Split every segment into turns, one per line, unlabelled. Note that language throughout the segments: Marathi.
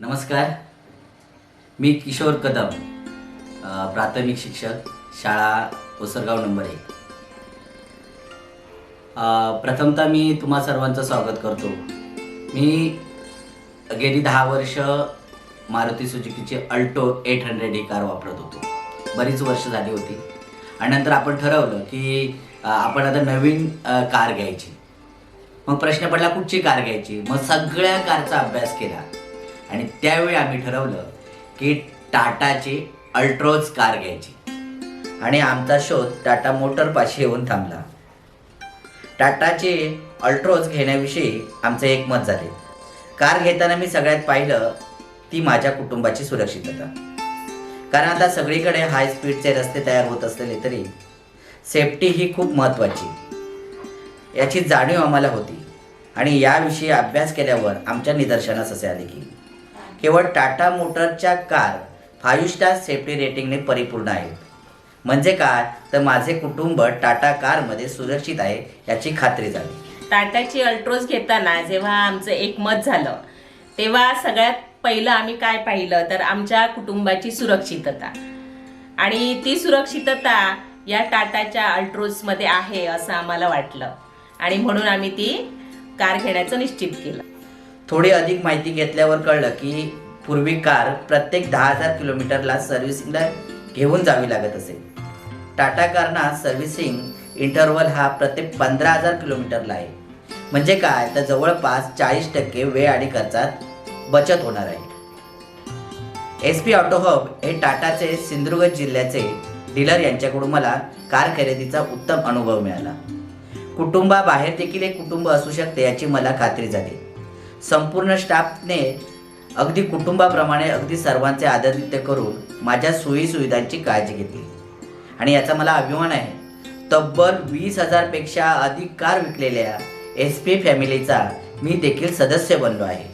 नमस्कार. मी किशोर कदम प्राथमिक शिक्षक शाळा ओसरगाव नंबर एक. प्रथमतः मी तुम्हा सर्वांचं स्वागत करतो. मी गेली दहा वर्ष मारुती सुजुकीची अल्टो एट हंड्रेड ही कार वापरत होतो. बरीच वर्ष झाली होती. आणि नंतर आपण ठरवलं की आपण आता नवीन कार घ्यायची. मग प्रश्न पडला कुठची कार घ्यायची? मग सगळ्या कारचा अभ्यास केला. आणि त्यावेळी आम्ही ठरवलं की टाटाची अल्ट्रोज कार घ्यायची. आणि आमचा शोध टाटा मोटरपाशी येऊन थांबला. टाटाचे अल्ट्रोज घेण्याविषयी आमचे एकमत झाले. कार घेताना मी सगळ्यात पाहिलं ती माझ्या कुटुंबाची सुरक्षितता. कारण आता सगळीकडे हाय स्पीडचे रस्ते तयार होत असलेले तरी सेफ्टी ही खूप महत्त्वाची. याची जाणीव आम्हाला होती. आणि याविषयी अभ्यास केल्यावर आमच्या निदर्शनास असे आले की केवळ टाटा मोटरच्या कार फाईव्ह स्टार सेफ्टी रेटिंगने परिपूर्ण आहेत. म्हणजे काय? तर माझे कुटुंब टाटा कारमध्ये सुरक्षित आहे याची खात्री झाली.
टाटाची अल्ट्रोज घेताना जेव्हा आमचं एकमत झालं तेव्हा सगळ्यात पहिलं आम्ही काय पाहिलं? तर आमच्या कुटुंबाची सुरक्षितता. आणि ती सुरक्षितता या टाटाच्या अल्ट्रोजमध्ये आहे असं आम्हाला वाटलं. आणि म्हणून आम्ही ती कार घेण्याचं निश्चित केलं.
थोडी अधिक माहिती घेतल्यावर कळलं की पूर्वी कार प्रत्येक दहा हजार किलोमीटरला सर्व्हिसिंगला घेऊन जावी लागत असे. टाटा कारना सर्व्हिसिंग इंटरवल हा प्रत्येक पंधरा हजार किलोमीटरला आहे. म्हणजे काय? तर जवळपास चाळीस टक्के वेळ आणि खर्चात बचत होणार आहे. एस पी ऑटो हब हे टाटाचे सिंधुदुर्ग जिल्ह्याचे डीलर यांच्याकडून मला कार खरेदीचा उत्तम अनुभव मिळाला. कुटुंबाबाहेर देखील एक कुटुंब असू शकते याची मला खात्री झाली. संपूर्ण स्टाफने अगदी कुटुंबाप्रमाणे अगदी सर्वांचे आदरित्य करून माझ्या सोयीसुविधांची काळजी घेतली. आणि याचा मला अभिमान आहे. तब्बल वीस हजारपेक्षा अधिक कार विकलेल्या एस पी फॅमिलीचा मी देखील सदस्य बनलो आहे.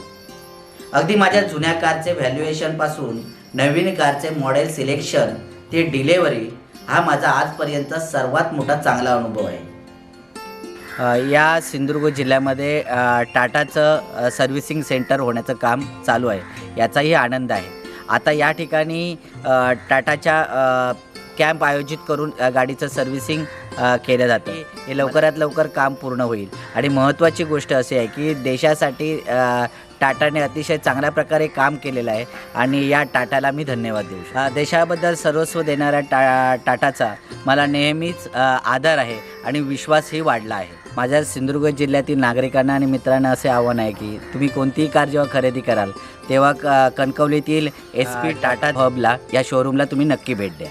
अगदी माझ्या जुन्या कारचे व्हॅल्युएशनपासून नवीन कारचे मॉडेल सिलेक्शन ते डिलेवरी हा माझा आजपर्यंतचा सर्वात मोठा चांगला अनुभव आहे. या सिंधुदुर्ग जिल्ह्यामध्ये टाटाचं सर्व्हिसिंग सेंटर होण्याचं काम चालू आहे. याचाही आनंद आहे. आता या ठिकाणी टाटाच्या कॅम्प आयोजित करून गाडीचं सर्व्हिसिंग केलं जातं. हे लवकरात लवकर काम पूर्ण होईल. आणि महत्त्वाची गोष्ट अशी आहे की देशासाठी टाटाने अतिशय चांगल्या प्रकारे काम केलेलं आहे आणि या टाटाला मी धन्यवाद देऊ देशाबद्दल सर्वस्व देणाऱ्या टा टाटाचा मला नेहमीच आदर आहे आणि विश्वासही वाढला आहे. माझ्या सिंधुदुर्ग जिल्ह्यातील नागरिकांना आणि मित्रांना असे आव्हान आहे की तुम्ही कोणतीही कार जेव्हा खरेदी कराल तेव्हा क- कणकवलीतील एस पी टाटा. हबला या शोरूमला तुम्ही नक्की भेट द्या.